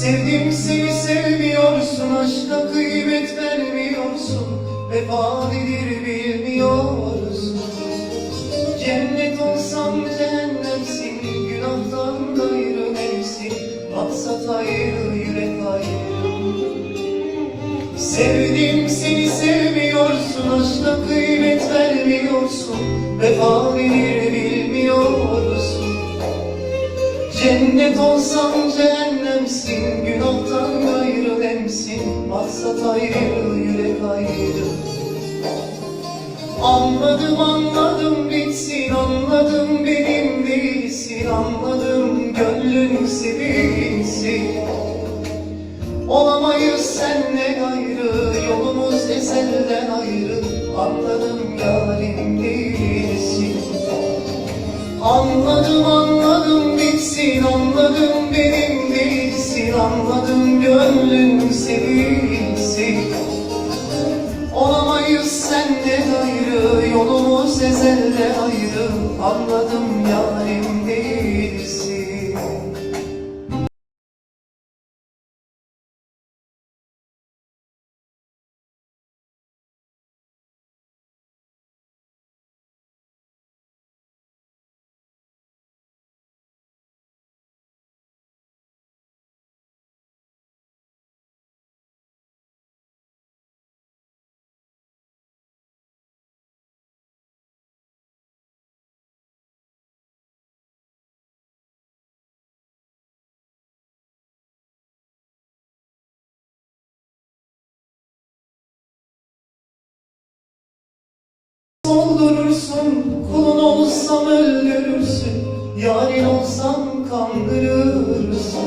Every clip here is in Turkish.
Sevdim seni sevmiyorsun. Aşka kıymet vermiyorsun. Vefa nedir bilmiyorsun. Cennet olsam cehennemsin Günahtan gayrı nefsin Maksat ayrı yürek ayrı. Sevdim seni sevmiyorsun. Aşka kıymet vermiyorsun. Vefa nedir bilmiyorsun. Cennet olsam cehennemsin Günahtan gayrı nemsin Maksat ayrı yürek ayrı. Anladım anladım bitsin Anladım benim değilsin Anladım gönlün sevilsin. Olamayız senle gayrı Yolumuz ezelden ayrı. Anladım Anladım anladım bitsin Anladım benim değilsin. Anladım gönlün sevilsin Olamayız senle gayrı Yolumuz ezelde ayrı. Anladım yarim değilsin Yarın olsam kandırırsın.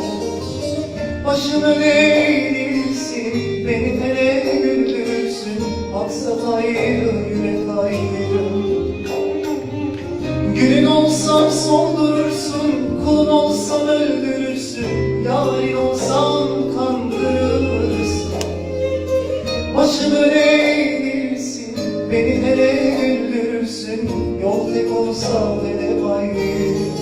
Başımı eğdirirsin, beni fele güldürürsün Maksat ayrı, yürek ayrı Gülün olsam soldurursun, kulun olsam öldürürsün. Yarın olsam kandırırsın. Başımı eğdirsin, beni nereye güldürürsün Yol tek olsa ne ayrı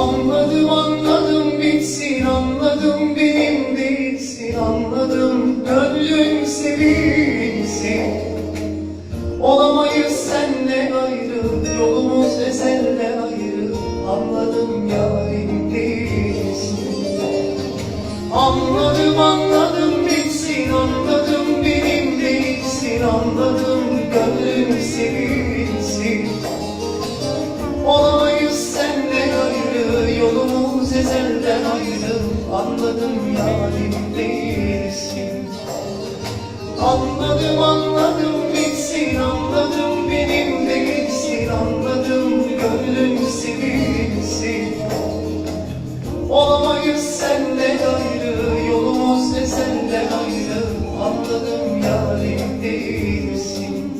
Anladım anladım bitsin, anladım benim değilsin Anladım. Gönlün sevilsin. Olamayız senle ayrı, yolumuz ezelden ayrı. Anladım yarim değilsin. Anladım anladım anladım yarim değilsin. Anladım anladım bitsin anladım benim değilsin. Anladım gönlüm sevilsin. Olamayız senle ayrı Yolumuz ne senden ayrı. Anladım yarim değilsin.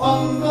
Anladım